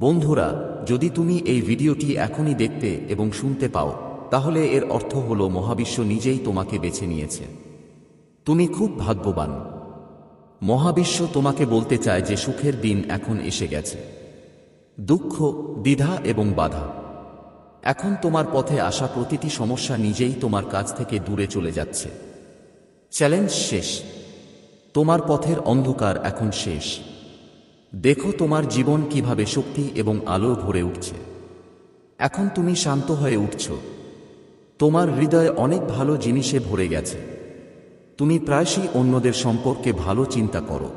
বন্ধুরা, যদি তুমি এই ভিডিওটি এখনই দেখতে এবং শুনতে পাও, তাহলে এর অর্থ হল মহাবিশ্ব নিজেই তোমাকে বেছে নিয়েছে। তুমি খুব ভাগ্যবান। মহাবিশ্ব তোমাকে বলতে চায় যে সুখের দিন এখন এসে গেছে। দুঃখ, দ্বিধা এবং বাধা। এখন তোমার পথে আসা প্রতিটি সমস্যা নিজেই তোমার কাছ থেকে দূরে চলে যাচ্ছে। চ্যালেঞ্জ শেষ। তোমার পথের অন্ধকার এখন শেষ। দেখো তোমার জীবন কীভাবে শক্তি এবং আলো ভরে উঠছে। এখন তুমি শান্ত হয়ে উঠছ। তোমার হৃদয় অনেক ভালো জিনিসে ভরে গেছে। তুমি প্রায়শই অন্যদের সম্পর্কে ভালো চিন্তা করো।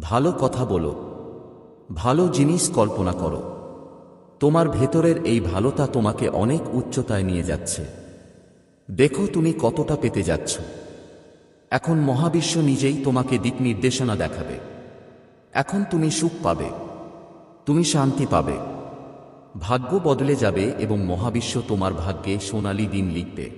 ভালো কথা বলো। ভালো জিনিস কল্পনা করো। তোমার ভেতরের এই ভালোতা তোমাকে অনেক উচ্চতায় নিয়ে যাচ্ছে। দেখো তুমি কতটা পেতে যাচ্ছ। এখন মহাবিশ্ব নিজেই তোমাকে দিক নির্দেশনা দেখাবে। এখন তুমি সুখ পাবে। তুমি শান্তি পাবে। ভাগ্য বদলে যাবে এবং মহাবিশ্ব তোমার ভাগ্যে সোনালি দিন লিখবে।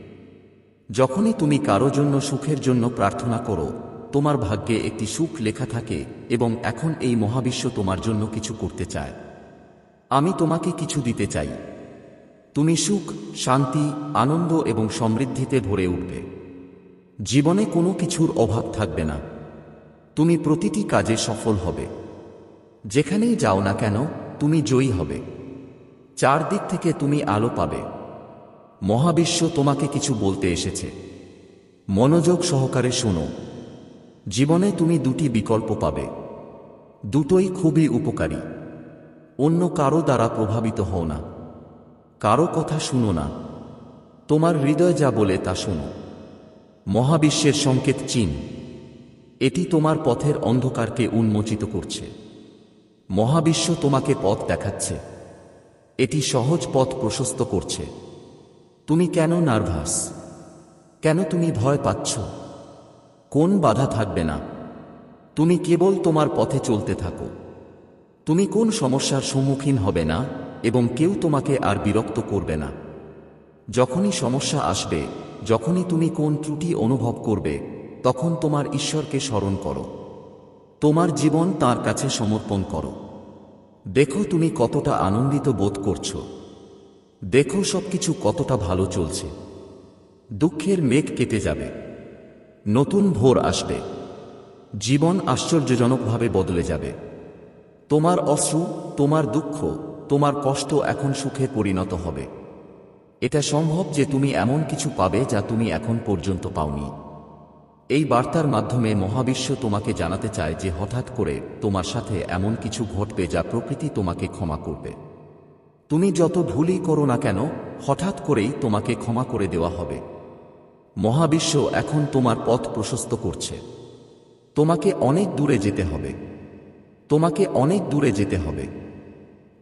যখনই তুমি কারও জন্য সুখের জন্য প্রার্থনা করো, তোমার ভাগ্যে একটি সুখ লেখা থাকে এবং এখন এই মহাবিশ্ব তোমার জন্য কিছু করতে চায়। আমি তোমাকে কিছু দিতে চাই। তুমি সুখ, শান্তি, আনন্দ এবং সমৃদ্ধিতে ভরে উঠবে। জীবনে কোনো কিছুর অভাব থাকবে না। তুমি প্রতিটি কাজে সফল হবে। যেখানেই যাও না কেন, তুমি জয়ী হবে। চারদিক থেকে তুমি আলো পাবে। মহাবিশ্ব তোমাকে কিছু বলতে এসেছে। মনোযোগ সহকারে শোনো। জীবনে তুমি দুটি বিকল্প পাবে। দুটোই খুবই উপকারী। অন্য কারও দ্বারা প্রভাবিত হও না। কারও কথা শুনো না। তোমার হৃদয় যা বলে তা শোনো। মহাবিশ্বের সংকেত চিন। এটি তোমার পথের অন্ধকারকে উন্মোচিত করছে। মহাবিশ্ব তোমাকে পথ দেখাচ্ছে। এটি সহজ পথ প্রশস্ত করছে। তুমি কেন নার্ভাস? কেন তুমি ভয় পাচ্ছ? কোন বাধা থাকবে না? তুমি কেবল তোমার পথে চলতে থাকো। তুমি কোন সমস্যার সম্মুখীন হবে না এবং কেউ তোমাকে আর বিরক্ত করবে না। যখনই সমস্যা আসবে, যখনই তুমি কোন ত্রুটি অনুভব করবে তখন তোমার ঈশ্বরকে স্মরণ করো। তোমার জীবন তার কাছে সমর্পণ করো। দেখো তুমি কতটা আনন্দিত বোধ করছ। দেখো সবকিছু কতটা ভালো চলছে। দুঃখের মেঘ কেটে যাবে। নতুন ভোর আসবে। জীবন আশ্চর্যজনকভাবে বদলে যাবে। তোমার অশ্রু, তোমার দুঃখ, তোমার কষ্ট এখন সুখে পরিণত হবে। এটা সম্ভব যে তুমি এমন কিছু পাবে যা তুমি এখন পর্যন্ত পাওনি। এই বার্তার মাধ্যমে মহাবিশ্ব তোমাকে জানাতে চায় যে হঠাৎ করে তোমার সাথে এমন কিছু ঘটবে যা প্রকৃতি তোমাকে ক্ষমা করবে। তুমি যত ভুলই করো না কেন, হঠাৎ করেই তোমাকে ক্ষমা করে দেওয়া হবে। মহাবিশ্ব এখন তোমার পথ প্রশস্ত করছে। তোমাকে অনেক দূরে যেতে হবে। তোমাকে অনেক দূরে যেতে হবে।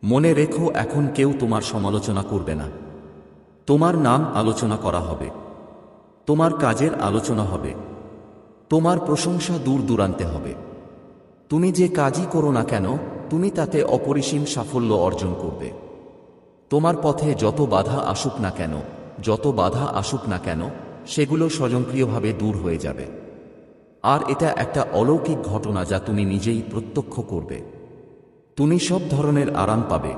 মনে রেখো, এখন কেউ তোমার সমালোচনা করবে না। তোমার নাম আলোচনা করা হবে। তোমার কাজের আলোচনা হবে। তোমার প্রশংসা দূর দূরান্তে হবে। তুমি যে কাজই করো না কেন, তুমি তাতে অপরিসীম সাফল্য অর্জন করবে। তোমার পথে যত বাধা আসুক না কেন, যত বাধা আসুক না কেন, সেগুলো স্বয়ংক্রিয়ভাবে দূর হয়ে যাবে। আর এটা একটা অলৌকিক ঘটনা যা তুমি নিজেই প্রত্যক্ষ করবে। তুমি সব ধরনের আরাম পাবে।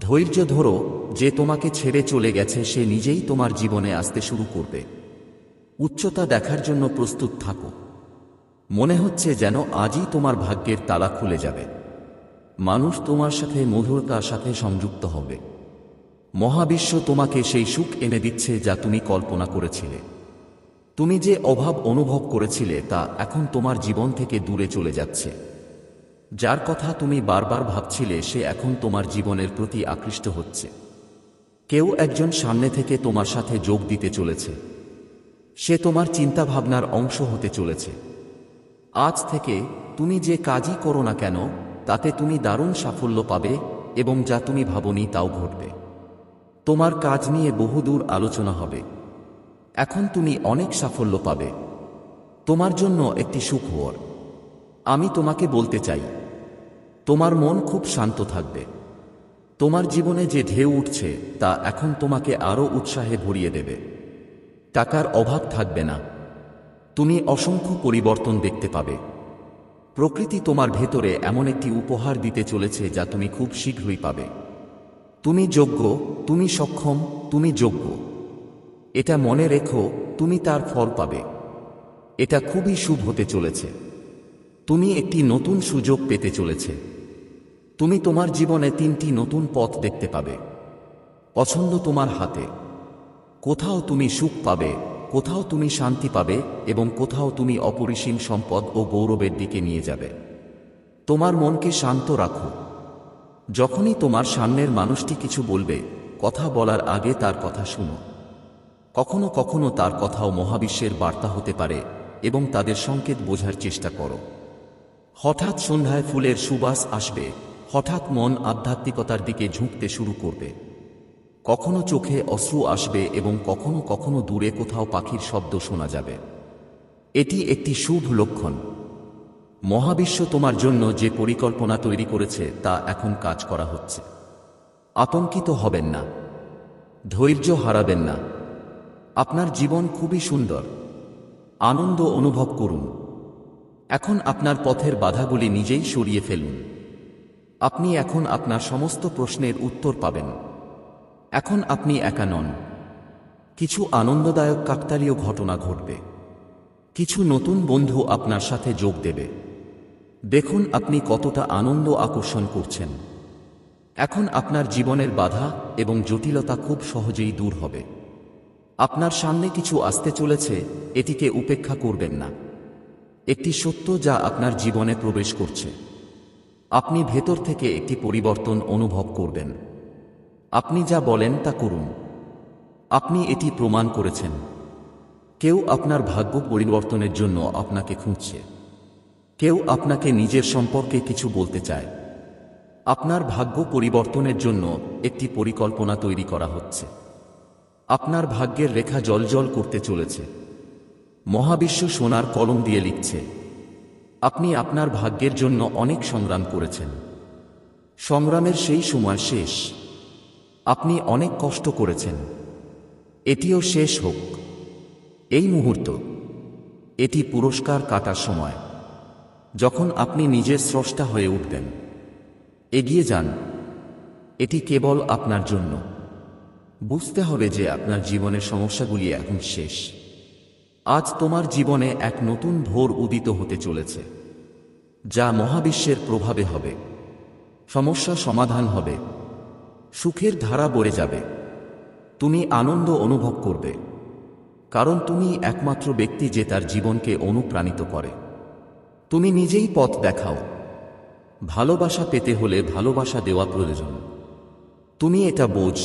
ধৈর্য ধরো, যে তোমাকে ছেড়ে চলে গেছে, সে নিজেই তোমার জীবনে আসতে শুরু করবে। উচ্চতা দেখার জন্য প্রস্তুত থাকো। মনে হচ্ছে যেন আজই তোমার ভাগ্যের তালা খুলে যাবে। মানুষ তোমার সাথে মধুরতার সাথে সংযুক্ত হবে। মহাবিশ্ব তোমাকে সেই সুখ এনে দিচ্ছে যা তুমি কল্পনা করেছিলে। তুমি যে অভাব অনুভব করেছিলে তা এখন তোমার জীবন থেকে দূরে চলে যাচ্ছে। যার কথা তুমি বারবার ভাবছিলে সে এখন তোমার জীবনের প্রতি আকৃষ্ট হচ্ছে। কেউ একজন সামনে থেকে তোমার সাথে যোগ দিতে চলেছে। সে তোমার চিন্তাভাবনার অংশ হতে চলেছে। আজ থেকে তুমি যে কাজই করো না কেন, তাতে তুমি দারুণ সাফল্য পাবে এবং যা তুমি ভাবনি তাও ঘটবে। তোমার কাজ নিয়ে বহুদূর আলোচনা হবে। এখন তুমি অনেক সাফল্য পাবে। তোমার জন্য একটি সুখবর। আমি তোমাকে বলতে চাই, তোমার মন খুব শান্ত থাকবে। তোমার জীবনে যে ঢেউ উঠছে, তা এখন তোমাকে আরও উৎসাহে ভরিয়ে দেবে। টাকার অভাব থাকবে না। তুমি অসংখ্য পরিবর্তন দেখতে পাবে। প্রকৃতি তোমার ভেতরে এমন একটি উপহার দিতে চলেছে যা তুমি খুব শীঘ্রই পাবে। তুমি যোগ্য, তুমি সক্ষম, তুমি যোগ্য। এটা মনে রেখো, তুমি তার ফল পাবে। এটা খুবই শুভ হতে চলেছে। তুমি একটি নতুন সুযোগ পেতে চলেছে। তুমি তোমার জীবনে তিনটি নতুন পথ দেখতে পাবে। পছন্দ তোমার হাতে। কোথাও তুমি সুখ পাবে, কোথাও তুমি শান্তি পাবে এবং কোথাও তুমি অপরিসীম সম্পদ ও গৌরবের দিকে নিয়ে যাবে। তোমার মনকে শান্ত রাখো। যখনই তোমার সামনের মানুষটি কিছু বলবে, কথা বলার আগে তার কথা শুনো। কখনো কখনো তার কথাও মহাবিশ্বের বার্তা হতে পারে এবং তাদের সংকেত বোঝার চেষ্টা করো। হঠাৎ সন্ধ্যায় ফুলের সুবাস আসবে, হঠাৎ মন আধ্যাত্মিকতার দিকে ঝুঁকতে শুরু করবে। কখনো চোখে অশ্রু আসবে এবং কখনো কখনো দূরে কোথাও পাখির শব্দ শোনা যাবে। এটি একটি শুভ লক্ষণ। মহাবিশ্ব তোমার জন্য যে পরিকল্পনা তৈরি করেছে, তা এখন কাজ করা হচ্ছে। আতঙ্কিত হবেন না। ধৈর্য হারাবেন না। আপনার জীবন খুবই সুন্দর। আনন্দ অনুভব করুন। এখন আপনার পথের বাধাগুলি নিজেই সরিয়ে ফেলুন। আপনি এখন আপনার সমস্ত প্রশ্নের উত্তর পাবেন। এখন আপনি একা নন। কিছু আনন্দদায়ক কাকতালীয় ঘটনা ঘটবে। কিছু নতুন বন্ধু আপনার সাথে যোগ দেবে। দেখুন আপনি কতটা আনন্দ আকর্ষণ করছেন। এখন আপনার জীবনের বাধা এবং জটিলতা খুব সহজেই দূর হবে। আপনার সামনে কিছু আসতে চলেছে, এটিকে উপেক্ষা করবেন না। একটি সত্য যা আপনার জীবনে প্রবেশ করছে। আপনি ভেতর থেকে একটি পরিবর্তন অনুভব করবেন। আপনি যা বলেন তা করুন। আপনি এটি প্রমাণ করেছেন। কেউ আপনার ভাগ্য পরিবর্তনের জন্য আপনাকে খুঁজছে। কেউ আপনাকে নিজের সম্পর্কে কিছু বলতে চায়। আপনার ভাগ্য পরিবর্তনের জন্য একটি পরিকল্পনা তৈরি করা হচ্ছে। আপনার ভাগ্যের রেখা জলজল করতে চলেছে। মহাবিশ্ব সোনার কলম দিয়ে লিখছে, আপনি আপনার ভাগ্যের জন্য অনেক সংগ্রাম করেছেন। সংগ্রামের সেই সময় শেষ। আপনি অনেক কষ্ট করেছেন। এটিও শেষ হোক। এই মুহূর্ত। এটি পুরস্কার কাটার সময়। যখন আপনি নিজের স্রষ্টা হয়ে উঠবেন। এগিয়ে যান। এটি কেবল আপনার জন্য। বুঝতে হবে যে আপনার জীবনের সমস্যাগুলি এখন শেষ। আজ তোমার জীবনে এক নতুন ভোর উদিত হতে চলেছে। যা মহাবিশ্বের প্রভাবে হবে। সমস্যা সমাধান হবে। সুখের ধারা বয়ে যাবে। তুমি আনন্দ অনুভব করবে। কারণ তুমি একমাত্র ব্যক্তি যে তার জীবনকে অনুপ্রাণিত করে। তুমি নিজেই পথ দেখাও। ভালোবাসা পেতে হলে ভালোবাসা দেওয়া প্রয়োজন। তুমি এটা বোঝ।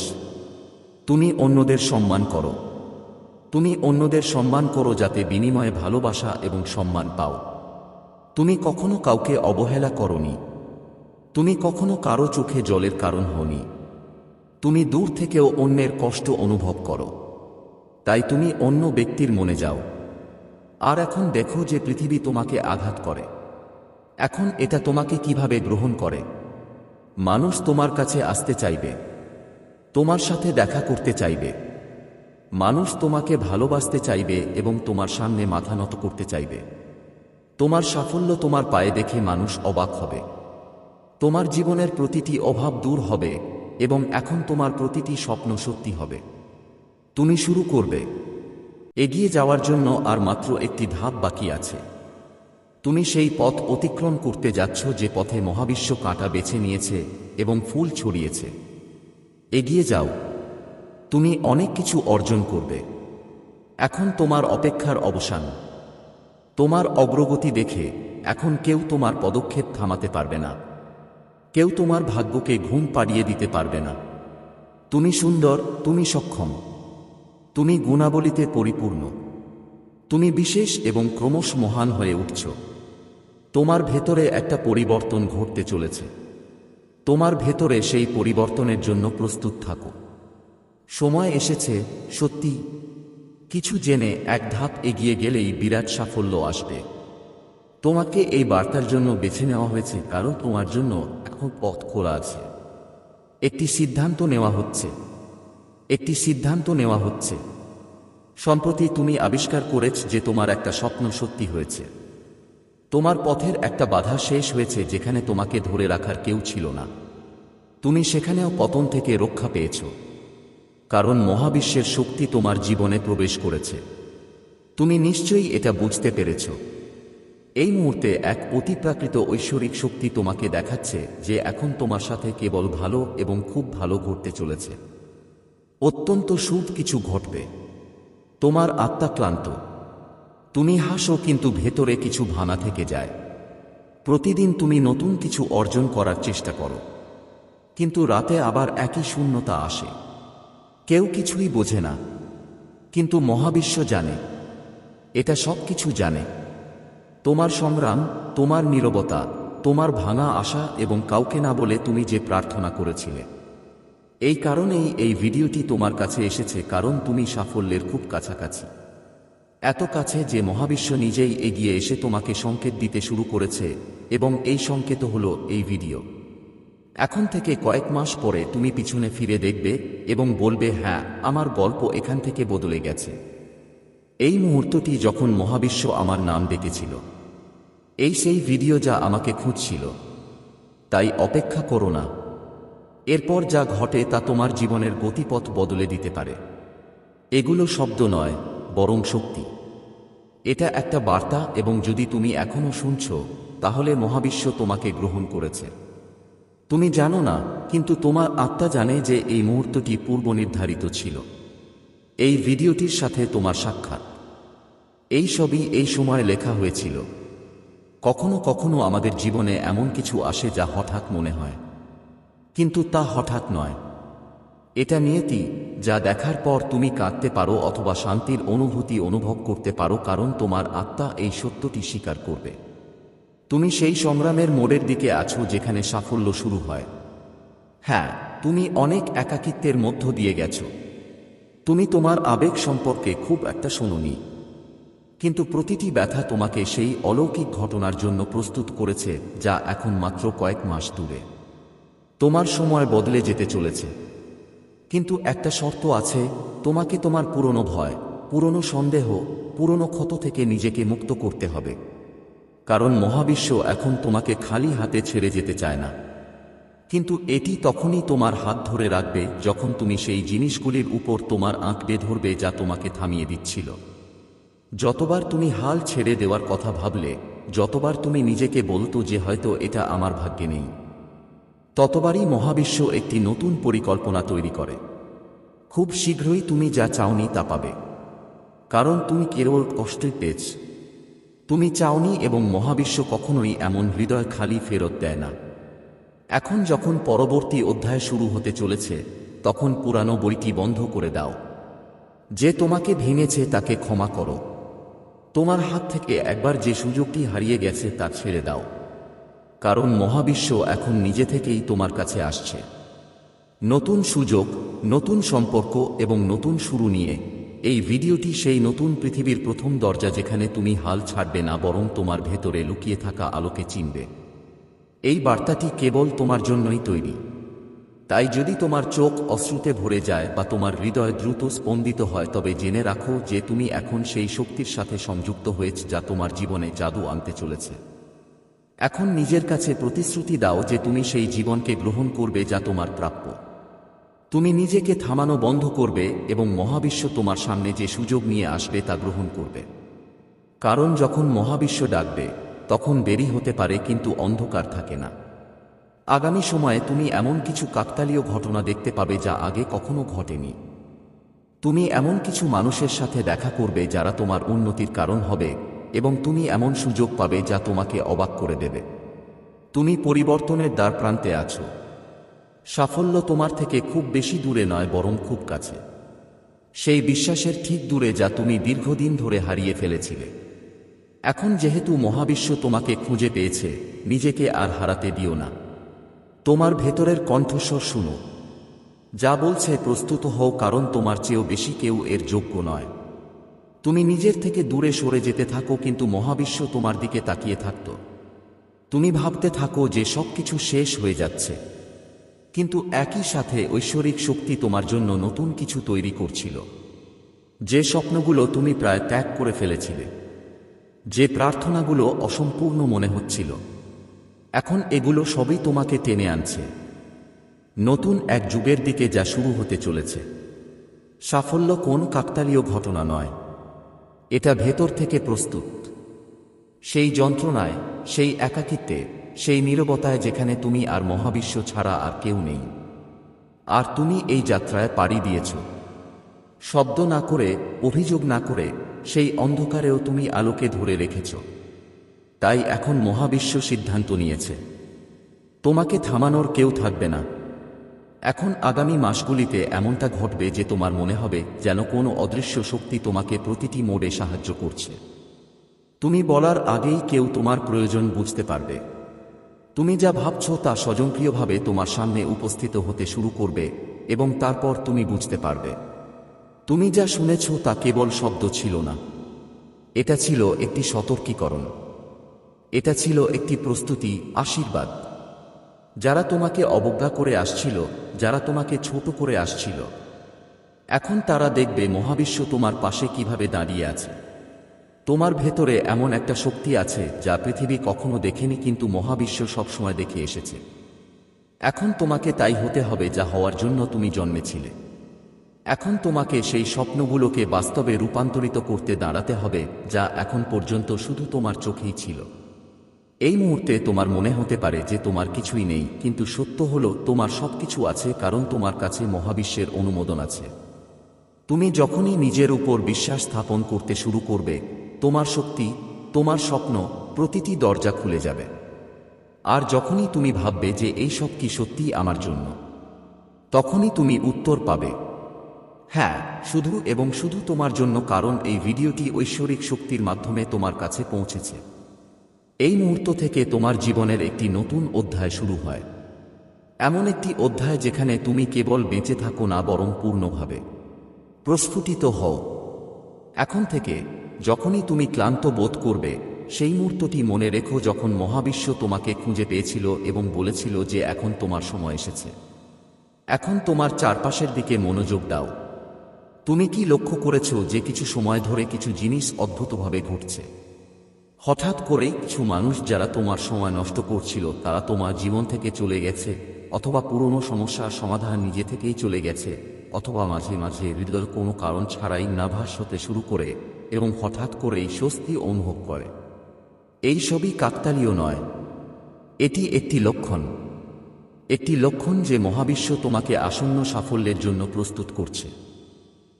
তুমি অন্যদের সম্মান করো। তুমি অন্যদের সম্মান করো যাতে বিনিময়ে ভালোবাসা এবং সম্মান পাও। তুমি কখনো কাউকে অবহেলা করনি। তুমি কখনো কারও চোখে জলের কারণ হনি তুমি দূর থেকেও অন্যের কষ্ট অনুভব করো। তাই তুমি অন্য ব্যক্তির মনে যাও। আর এখন দেখো যে পৃথিবী তোমাকে আঘাত করে। এখন এটা তোমাকে কীভাবে গ্রহণ করে? মানুষ তোমার কাছে আসতে চাইবে। তোমার সাথে দেখা করতে চাইবে। মানুষ তোমাকে ভালোবাসতে চাইবে এবং তোমার সামনে মাথা নত করতে চাইবে। তোমার সাফল্য তোমার পায়ে দেখে মানুষ অবাক হবে। তোমার জীবনের প্রতিটি অভাব দূর হবে। এবং এখন তোমার প্রতিটি স্বপ্ন সত্যি হবে। তুমি শুরু করবে। এগিয়ে যাওয়ার জন্য আর মাত্র একটি ধাপ বাকি আছে। তুমি সেই পথ অতিক্রম করতে যাচ্ছ যে পথে মহাবিশ্ব কাঁটা বেছে নিয়েছে এবং ফুল ছড়িয়েছে। এগিয়ে যাও। তুমি অনেক কিছু অর্জন করবে। এখন তোমার অপেক্ষার অবসান। তোমার অগ্রগতি দেখে এখন কেউ তোমার পদক্ষেপ থামাতে পারবে না। কেউ তোমার ভাগ্যকে ঘুম পাড়িয়ে দিতে পারবে না। তুমি সুন্দর, তুমি সক্ষম। তুমি গুণাবলীতে পরিপূর্ণ। তুমি বিশেষ এবং ক্রমশ মহান হয়ে উঠছ। তোমার ভেতরে একটা পরিবর্তন ঘটতে চলেছে। তোমার ভেতরে সেই পরিবর্তনের জন্য প্রস্তুত থাকো। সময় এসেছে, সত্যি। কিছু জেনে এক ধাপ এগিয়ে গেলেই বিরাট সাফল্য আসবে। তোমাকে এই বার্তার জন্য বেছে নেওয়া হয়েছে কারণ তোমার জন্য পথ খোলা আছে। একটি সিদ্ধান্ত নেওয়া হচ্ছে। একটি সিদ্ধান্ত নেওয়া হচ্ছে। সম্প্রতি তুমি আবিষ্কার করেছ যে তোমার একটা স্বপ্ন সত্যি হয়েছে। তোমার পথের একটা বাধা শেষ হয়েছে যেখানে তোমাকে ধরে রাখার কেউ ছিল না। তুমি সেখানেও পতন থেকে রক্ষা পেয়েছ। কারণ মহাবিশ্বের শক্তি তোমার জীবনে প্রবেশ করেছে। তুমি নিশ্চয়ই এটা বুঝতে পেরেছ। এই মুহূর্তে এক অতিপ্রাকৃত ঐশ্বরিক শক্তি তোমাকে দেখাচ্ছে যে এখন তোমার সাথে কেবল ভালো এবং খুব ভালো ঘটতে চলেছে। অত্যন্ত শুভ কিছু ঘটবে। তোমার আত্মা ক্লান্ত। তুমি হাসো কিন্তু ভেতরে কিছু ভানা থেকে যায়। প্রতিদিন তুমি নতুন কিছু অর্জন করার চেষ্টা করো। কিন্তু রাতে আবার একই শূন্যতা আসে। কেউ কিছুই বোঝে না। কিন্তু মহাবিশ্ব জানে। এটা সব কিছু জানে। তোমার সংগ্রাম, তোমার নীরবতা, তোমার ভাঙা আশা এবং কাউকে না বলে তুমি যে প্রার্থনা করেছিলে। এই কারণেই এই ভিডিওটি তোমার কাছে এসেছে, কারণ তুমি সাফল্যের খুব কাছাকাছি। এত কাছে যে মহাবিশ্ব নিজেই এগিয়ে এসে তোমাকে সংকেত দিতে শুরু করেছে, এবং এই সংকেত হল এই ভিডিও। এখন থেকে কয়েক মাস পরে তুমি পিছনে ফিরে দেখবে এবং বলবে হ্যাঁ আমার গল্প এখান থেকে বদলে গেছে। এই মুহূর্তটি যখন মহাবিশ্ব আমার নাম ডেকেছিল। এই সেই ভিডিও যা আমাকে খুঁজছিল। তাই অপেক্ষা করো না। এরপর যা ঘটে তা তোমার জীবনের গতিপথ বদলে দিতে পারে। এগুলো শব্দ নয়, বরং শক্তি। এটা একটা বার্তা এবং যদি তুমি এখনও শুনছ, তাহলে মহাবিশ্ব তোমাকে গ্রহণ করেছে। তুমি জানো না, কিন্তু তোমার আত্মা জানে যে এই মুহূর্তটি পূর্ব নির্ধারিত ছিল। এই ভিডিওটির সাথে তোমার সাক্ষাৎ। এই সবই এই সময় লেখা হয়েছিল। কখনো কখনো আমাদের জীবনে এমন কিছু আসে যা হঠাৎ মনে হয়। কিন্তু তা হঠাৎ নয়। এটা নিয়তি যা দেখার পর তুমি কাঁদতে পারো অথবা শান্তির অনুভূতি অনুভব করতে পারো কারণ তোমার আত্মা এই সত্যটি স্বীকার করবে। তুমি সেই সংগ্রামের মোড়ের দিকে আছো যেখানে সাফল্য শুরু হয়। হ্যাঁ তুমি অনেক একাকিত্বের মধ্য দিয়ে গেছো। তুমি তোমার আবেগ সম্পর্কে খুব একটা শোনোনি। কিন্তু প্রতিটি ব্যথা তোমাকে সেই অলৌকিক ঘটনার জন্য প্রস্তুত করেছে, যা এখন মাত্র কয়েক মাস দূরে। তোমার সময় বদলে যেতে চলেছে। কিন্তু একটা শর্ত আছে, তোমাকে তোমার পুরনো ভয়, পুরনো সন্দেহ, পুরনো ক্ষত থেকে নিজেকে মুক্ত করতে হবে। কারণ মহাবিশ্ব এখন তোমাকে খালি হাতে ছেড়ে যেতে চায় না। কিন্তু এটি তখনই তোমার হাত ধরে রাখবে, যখন তুমি সেই জিনিসগুলির উপর তোমার আঁকড়ে ধরবে, যা তোমাকে থামিয়ে দিচ্ছিল। যতবার তুমি হাল ছেড়ে দেওয়ার কথা ভাবলে, যতবার তুমি নিজেকে বলতো যে হয়তো এটা আমার ভাগ্যে নেই। ততবারই মহাবিশ্ব একটি নতুন পরিকল্পনা তৈরি করে। খুব শীঘ্রই তুমি যা চাওনি তা পাবে। কারণ তুমি কেবল কষ্টের পেয়েছ তুমি চাওনি এবং মহাবিশ্ব কখনোই এমন হৃদয় খালি ফেরত দেয় না। এখন যখন পরবর্তী অধ্যায় শুরু হতে চলেছে, তখন পুরানো বইটি বন্ধ করে দাও। যে তোমাকে ভেঙেছে তাকে ক্ষমা করো। তোমার হাত থেকে একবার যে সুযোগটি হারিয়ে গেছে তা ছেড়ে দাও। কারণ মহাবিশ্ব এখন নিজে থেকেই তোমার কাছে আসছে। নতুন সুযোগ, নতুন সম্পর্ক এবং নতুন শুরু নিয়ে এই ভিডিওটি সেই নতুন পৃথিবীর প্রথম দরজা যেখানে তুমি হাল ছাড়বে না বরং তোমার ভেতরে লুকিয়ে থাকা আলোকে চিনবে। এই বার্তাটি কেবল তোমার জন্যই তৈরি। তাই যদি তোমার চোখ অশ্রুতে ভরে যায় বা তোমার হৃদয় দ্রুত স্পন্দিত হয়, তবে জেনে রাখো যে তুমি এখন সেই শক্তির সাথে সংযুক্ত হয়েছ যা তোমার জীবনে জাদু আনতে চলেছে। এখন নিজের কাছে প্রতিশ্রুতি দাও যে তুমি সেই জীবনকে গ্রহণ করবে যা তোমার প্রাপ্য। তুমি নিজেকে থামানো বন্ধ করবে এবং মহাবিশ্ব তোমার সামনে যে সুযোগ নিয়ে আসবে তা গ্রহণ করবে। কারণ যখন মহাবিশ্ব ডাকবে, তখন দেরি হতে পারে, কিন্তু অন্ধকার থাকে না। আগামী সময়ে তুমি এমন কিছু কাকতালীয় ঘটনা দেখতে পাবে যা আগে কখনো ঘটেনি। তুমি এমন কিছু মানুষের সাথে দেখা করবে যারা তোমার উন্নতির কারণ হবে এবং তুমি এমন সুযোগ পাবে যা তোমাকে অবাক করে দেবে। তুমি পরিবর্তনের দ্বার প্রান্তে আছো। সাফল্য তোমার থেকে খুব বেশি দূরে নয়, বরং খুব কাছে। সেই বিশ্বাসের ঠিক দূরে যা তুমি দীর্ঘদিন ধরে হারিয়ে ফেলেছিলে। এখন যেহেতু মহাবিশ্ব তোমাকে খুঁজে পেয়েছে, নিজেকে আর হারাতে দিও না। তোমার ভেতরের কণ্ঠস্বর শুনো। যা বলছে প্রস্তুত হও, কারণ তোমার চেয়েও বেশি কেউ এর যোগ্য নয়। তুমি নিজের থেকে দূরে সরে যেতে থাকো, কিন্তু মহাবিশ্ব তোমার দিকে তাকিয়ে থাকত। তুমি ভাবতে থাকো যে সবকিছু শেষ হয়ে যাচ্ছে। কিন্তু একই সাথে ঐশ্বরিক শক্তি তোমার জন্য নতুন কিছু তৈরি করছিল। যে স্বপ্নগুলো তুমি প্রায় ত্যাগ করে ফেলেছিলে, যে প্রার্থনাগুলো অসম্পূর্ণ মনে হচ্ছিল। এখন এগুলো সবই তোমাকে টেনে আনছে। নতুন এক যুগের দিকে যা শুরু হতে চলেছে। সাফল্য কোন কাকতালীয় ঘটনা নয়। এটা ভেতর থেকে প্রস্তুত। সেই যন্ত্রণায়, সেই একাকিত্বে, সেই নীরবতায় যেখানে তুমি আর মহাবিশ্ব ছাড়া আর কেউ নেই। আর তুমি এই যাত্রায় পাড়ি দিয়েছ। শব্দ না করে, অভিযোগ না করে, সেই অন্ধকারেও তুমি আলোকে ধরে রেখেছ। তাই এখন মহাবিশ্ব সিদ্ধান্ত নিয়েছে। তোমাকে থামানোর কেউ থাকবে না। এখন আগামী মাসগুলিতে এমনটা ঘটবে যে তোমার মনে হবে যেন কোনো অদৃশ্য শক্তি তোমাকে প্রতিটি মোড়ে সাহায্য করছে। তুমি বলার আগেই কেউ তোমার প্রয়োজন বুঝতে পারবে। তুমি যা ভাবছ তা স্বজনপ্রিয়ভাবে তোমার সামনে উপস্থিত হতে শুরু করবে এবং তারপর তুমি বুঝতে পারবে। তুমি যা শুনেছ তা কেবল শব্দ ছিল না। এটা ছিল একটি সতর্কীকরণ। এটা ছিল একটি প্রস্তুতি, আশীর্বাদ। যারা তোমাকে অবজ্ঞা করে আসছিল, যারা তোমাকে ছোট করে আসছিল। এখন তারা দেখবে মহাবিশ্ব তোমার পাশে কীভাবে দাঁড়িয়ে আছে। তোমার ভেতরে এমন একটা শক্তি আছে, যা পৃথিবী কখনো দেখেনি কিন্তু মহাবিশ্ব সবসময় দেখে এসেছে। এখন তোমাকে তাই হতে হবে যা হওয়ার জন্য তুমি জন্মেছিলে। এখন তোমাকে সেই স্বপ্নগুলোকে বাস্তবে রূপান্তরিত করতে দাঁড়াতে হবে, যা এখন পর্যন্ত শুধু তোমার চোখেই ছিল। এই মুহূর্তে তোমার মনে হতে পারে যে তোমার কিছুই নেই, কিন্তু সত্য হল তোমার সবকিছু আছে, কারণ তোমার কাছে মহাবিশ্বের অনুমোদন আছে। তুমি যখনই নিজের উপর বিশ্বাস স্থাপন করতে শুরু করবে, তোমার শক্তি, তোমার স্বপ্ন প্রতিটি দরজা খুলে যাবে। আর যখনই তুমি ভাববে যে এই সব কি সত্যিই আমার জন্য, তখনই তুমি উত্তর পাবে। হ্যাঁ শুধু এবং শুধু তোমার জন্য, কারণ এই ভিডিওটি ঐশ্বরিক শক্তির মাধ্যমে তোমার কাছে পৌঁছেছে। এই মুহূর্ত থেকে তোমার জীবনের একটি নতুন অধ্যায় শুরু হয়। এমন একটি অধ্যায় যেখানে তুমি কেবল বেঁচে থাকো না, বরং পূর্ণভাবে। প্রস্ফুটিত হও। এখন থেকে, যখনই তুমি ক্লান্ত বোধ করবে, সেই মুহূর্তটি মনে রেখো যখন মহাবিশ্ব তোমাকে খুঁজে পেয়েছিল এবং বলেছিল যে এখন তোমার সময় এসেছে। এখন তোমার চারপাশের দিকে মনোযোগ দাও। তুমি কি লক্ষ্য করেছ যে কিছু সময় ধরে কিছু জিনিস অদ্ভুতভাবে ঘটছে? হঠাৎ করে কিছু মানুষ যারা তোমার সময় নষ্ট করছিল, তারা তোমার জীবন থেকে চলে গেছে, অথবা পুরনো সমস্যার সমাধান নিজে থেকেই চলে গেছে, অথবা মাঝে মাঝে হৃদয় কোনো কারণ ছাড়াই নাভাস হতে শুরু করে এবং হঠাৎ করেই স্বস্তি অনুভব করে। এই সবই কাকতালীয় নয়। এটি একটি লক্ষণ। একটি লক্ষণ যে মহাবিশ্ব তোমাকে আসন্ন সাফল্যের জন্য প্রস্তুত করছে।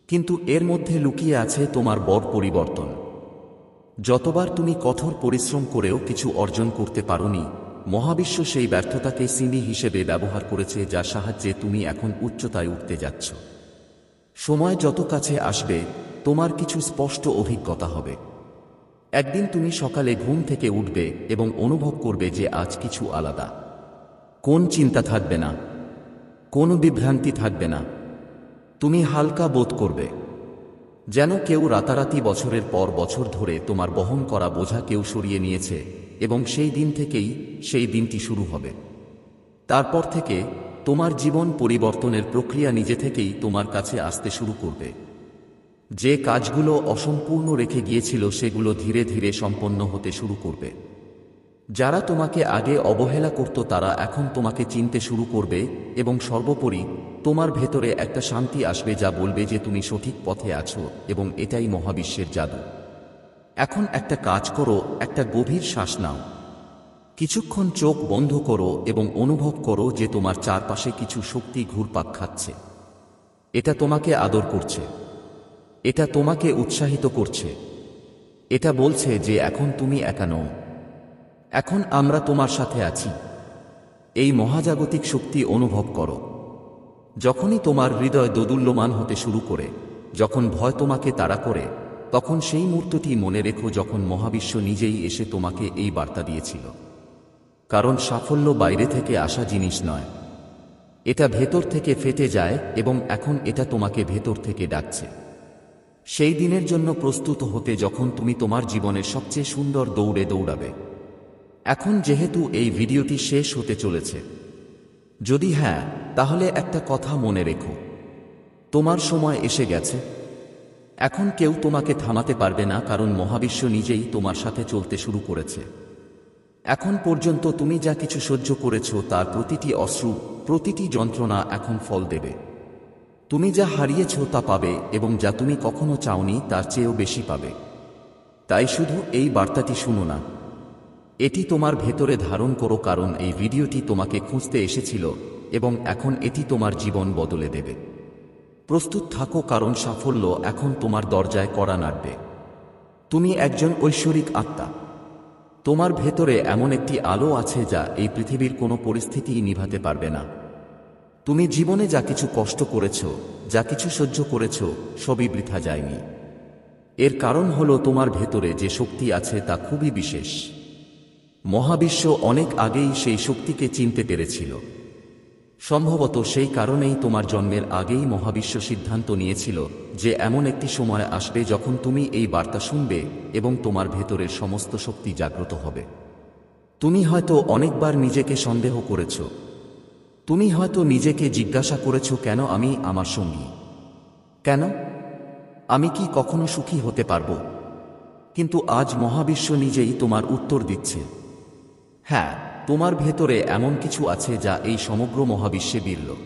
কিন্তু এর মধ্যে লুকিয়ে আছে তোমার বড় পরিবর্তন। যতবার তুমি কঠোর পরিশ্রম করেও কিছু অর্জন করতে পারোনি, মহাবিশ্ব সেই ব্যর্থতাকে সিঁড়ি হিসেবে ব্যবহার করেছে যার সাহায্যে তুমি এখন উচ্চতায় উঠতে যাচ্ছ। সময় যত কাছে আসবে, তোমার কিছু স্পষ্ট অভিজ্ঞতা হবে। একদিন তুমি সকালে ঘুম থেকে উঠবে এবং অনুভব করবে যে আজ কিছু আলাদা। কোন চিন্তা থাকবে না, কোনো বিভ্রান্তি থাকবে না, তুমি হালকা বোধ করবে। যেন কেউ রাতারাতি বছরের পর বছর ধরে তোমার বহন করা বোঝা কেউ সরিয়ে নিয়েছে এবং সেই দিন থেকেই সেই দিনটি শুরু হবে। তারপর থেকে তোমার জীবন পরিবর্তনের প্রক্রিয়া নিজে থেকেই তোমার কাছে আসতে শুরু করবে। যে কাজগুলো অসম্পূর্ণ রেখে গিয়েছিল সেগুলো ধীরে ধীরে সম্পন্ন হতে শুরু করবে। যারা তোমাকে আগে অবহেলা করত তারা এখন তোমাকে চিনতে শুরু করবে এবং সর্বোপরি তোমার ভেতরে একটা শান্তি আসবে যা বলবে যে তুমি সঠিক পথে আছো এবং এটাই মহাবিশ্বের জাদু। এখন একটা কাজ করো, একটা গভীর শ্বাস নাও। কিছুক্ষণ চোখ বন্ধ করো এবং অনুভব করো যে তোমার চারপাশে কিছু শক্তি ঘুরপাক খাচ্ছে। এটা তোমাকে আদর করছে। এটা তোমাকে উৎসাহিত করছে। এটা বলছে যে এখন তুমি একা নও। এখন আমরা তোমার সাথে আছি। এই মহাজাগতিক শক্তি অনুভব করো। যখনই তোমার হৃদয় দোদুল্যমান হতে শুরু করে, যখন ভয় তোমাকে তাড়া করে, তখন সেই মুহূর্তটি মনে রেখো যখন মহাবিশ্ব নিজেই এসে তোমাকে এই বার্তা দিয়েছিল। কারণ সাফল্য বাইরে থেকে আসা জিনিস নয়। এটা ভেতর থেকে ফেটে যায় এবং এখন এটা তোমাকে ভেতর থেকে ডাকছে। সেই দিনের জন্য প্রস্তুত হতে যখন তুমি তোমার জীবনের সবচেয়ে সুন্দর দৌড়ে দৌড়াবে। এখন যেহেতু এই ভিডিওটি শেষ হতে চলেছে, যদি হ্যাঁ তাহলে একটা কথা মনে রেখো। তোমার সময় এসে গেছে। এখন কেউ তোমাকে থামাতে পারবে না, কারণ মহাবিশ্ব নিজেই তোমার সাথে চলতে শুরু করেছে। এখন পর্যন্ত তুমি যা কিছু সহ্য করেছ, তার প্রতিটি অশ্রু, প্রতিটি যন্ত্রণা এখন ফল দেবে। তুমি যা হারিয়েছ তা পাবে, এবং যা তুমি কখনো চাওনি, তার চেয়েও বেশি পাবে। তাই শুধু এই বার্তাটি শুনো না। এটি তোমার ভেতরে ধারণ করো কারণ এই ভিডিওটি তোমাকে খুঁজতে এসেছিল এবং এখন এটি তোমার জীবন বদলে দেবে। প্রস্তুত থাকো কারণ সাফল্য এখন তোমার দরজায় কড়া নাড়বে। তুমি একজন ঐশ্বরিক আত্মা। তোমার ভেতরে এমন একটি আলো আছে যা এই পৃথিবীর কোনো পরিস্থিতিই নিভাতে পারবে না। তুমি জীবনে যা কিছু কষ্ট করেছ, যা কিছু সহ্য করেছ, সবই বৃথা যায়নি। এর কারণ হলো তোমার ভেতরে যে শক্তি আছে তা খুবই বিশেষ। মহাবিশ্ব অনেক আগেই সেই শক্তিকে চিনতে পেরেছিল। সম্ভবত সেই কারণেই তোমার জন্মের আগেই মহাবিশ্ব সিদ্ধান্ত নিয়েছিল যে এমন একটি সময় আসবে যখন তুমি এই বার্তা শুনবে এবং তোমার ভেতরের সমস্ত শক্তি জাগ্রত হবে। তুমি হয়তো অনেকবার নিজেকে সন্দেহ করেছ। তুমি হয়তো নিজেকে জিজ্ঞাসা করেছ, কেন আমি আমার সঙ্গী? কেন? আমি কি কখনো সুখী হতে পারব? কিন্তু আজ মহাবিশ্ব নিজেই তোমার উত্তর দিচ্ছে। হ্যাঁ তোমার ভেতরে এমন কিছু আছে যা এই সমগ্র মহাবিশ্বে বিরল।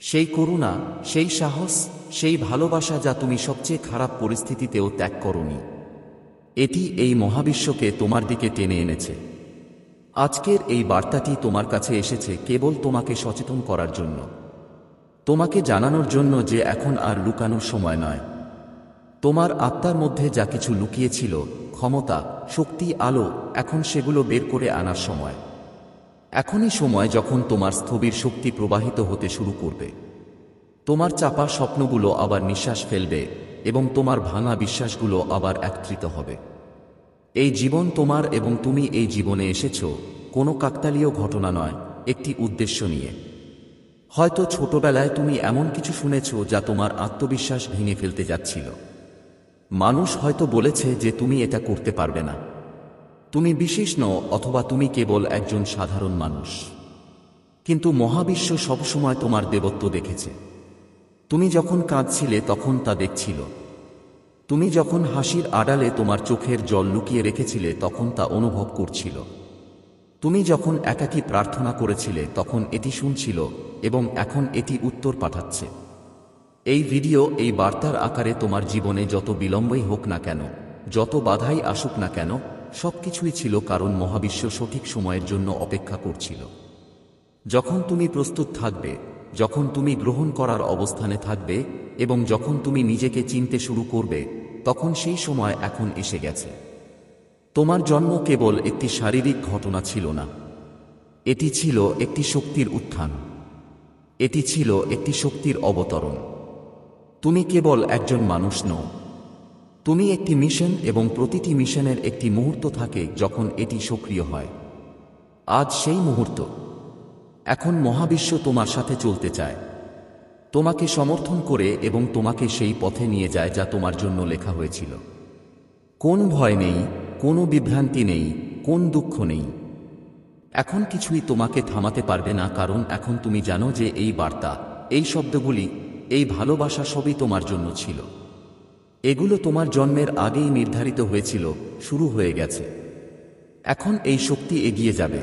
সেই করুণা, সেই সাহস, সেই ভালোবাসা যা তুমি সবচেয়ে খারাপ পরিস্থিতিতেও ত্যাগ করনি। এটি এই মহাবিশ্বকে তোমার দিকে টেনে এনেছে। আজকের এই বার্তাটি তোমার কাছে এসেছে কেবল তোমাকে সচেতন করার জন্য। তোমাকে জানানোর জন্য যে এখন আর লুকানোর সময় নয়। তোমার আত্মার মধ্যে যা কিছু লুকিয়েছিল, ক্ষমতা, শক্তি, আলো, এখন সেগুলো বের করে আনার সময়। এখনই সময় যখন তোমার স্থবির শক্তি প্রবাহিত হতে শুরু করবে। তোমার চাপা স্বপ্নগুলো আবার নিঃশ্বাস ফেলবে এবং তোমার ভাঙা বিশ্বাসগুলো আবার একত্রিত হবে। এই জীবন তোমার এবং তুমি এই জীবনে এসেছ, কোনো কাকতালীয় ঘটনা নয়, একটি উদ্দেশ্য নিয়ে। হয়তো ছোটবেলায় তুমি এমন কিছু শুনেছ যা তোমার আত্মবিশ্বাস ভেঙে ফেলতে যাচ্ছিল। মানুষ হয়তো বলেছে যে তুমি এটা করতে পারবে না। তুমি বিশেষ নও, অথবা তুমি কেবল একজন সাধারণ মানুষ। কিন্তু মহাবিশ্ব সবসময় তোমার দেবত্ব দেখেছে। তুমি যখন কাঁদছিলে, তখন তা দেখছিল। তুমি যখন হাসির আড়ালে তোমার চোখের জল লুকিয়ে রেখেছিলে, তখন তা অনুভব করছিল। তুমি যখন একাকী প্রার্থনা করেছিলে, তখন এটি শুনছিল এবং এখন এটি উত্তর পাঠাচ্ছে। এই ভিডিও, এই বার্তার আকারে তোমার জীবনে যত বিলম্বই হোক না কেন, যত বাধাই আসুক না কেন, সবকিছুই ছিল কারণ মহাবিশ্ব সঠিক সময়ের জন্য অপেক্ষা করছিল। যখন তুমি প্রস্তুত থাকবে, যখন তুমি গ্রহণ করার অবস্থানে থাকবে, এবং যখন তুমি নিজেকে চিনতে শুরু করবে, তখন সেই সময় এখন এসে গেছে। তোমার জন্ম কেবল একটি শারীরিক ঘটনা ছিল না। এটি ছিল একটি শক্তির উত্থান। এটি ছিল একটি শক্তির অবতরণ। তুমি কেবল একজন মানুষ নও। তুমি একটি মিশন এবং প্রতিটি মিশনের একটি মুহূর্ত থাকে যখন এটি সক্রিয় হয়। আজ সেই মুহূর্ত। এখন মহাবিশ্ব তোমার সাথে চলতে চায়। তোমাকে সমর্থন করে এবং তোমাকে সেই পথে নিয়ে যায় যা তোমার জন্য লেখা হয়েছিল। কোন ভয় নেই, কোনো বিভ্রান্তি নেই, কোন দুঃখ নেই। এখন কিছুই তোমাকে থামাতে পারবে না, কারণ এখন তুমি জানো যে এই বার্তা, এই শব্দগুলি এই ভালোবাসা সবই তোমার জন্য ছিল। এগুলো তোমার জন্মের আগেই নির্ধারিত হয়েছিল, শুরু হয়ে গেছে। এখন এই শক্তি এগিয়ে যাবে।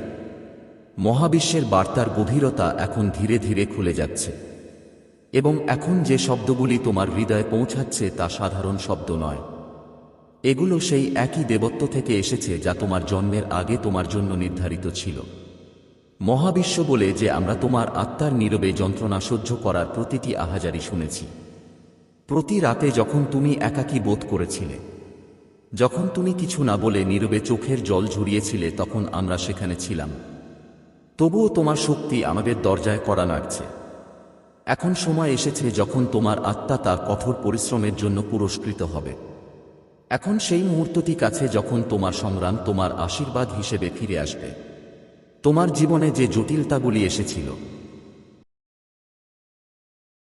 মহাবিশ্বের বার্তার গভীরতা এখন ধীরে ধীরে খুলে যাচ্ছে। এবং এখন যে শব্দগুলি তোমার হৃদয়ে পৌঁছাচ্ছে তা সাধারণ শব্দ নয়। এগুলো সেই একই দেবত্ব থেকে এসেছে যা তোমার জন্মের আগে তোমার জন্য নির্ধারিত ছিল। মহাবিশ্ব বলে যে আমরা তোমার আত্মার নীরবে যন্ত্রণা সহ্য করার প্রতিটি আহাজারি শুনেছি। প্রতি রাতে যখন তুমি একাকী বোধ করেছিলে, যখন তুমি কিছু না বলে নীরবে চোখের জল ঝরিয়েছিলে, তখন আমরা সেখানে ছিলাম। তবুও তোমার শক্তি আমাদের দরজায় করা নাড়ছে। এখন সময় এসেছে যখন তোমার আত্মা তার কঠোর পরিশ্রমের জন্য পুরস্কৃত হবে। এখন সেই মুহূর্তটি কাছে যখন তোমার সংগ্রাম তোমার আশীর্বাদ হিসেবে ফিরে আসবে। তোমার জীবনে যে জটিলতাগুলি এসেছিল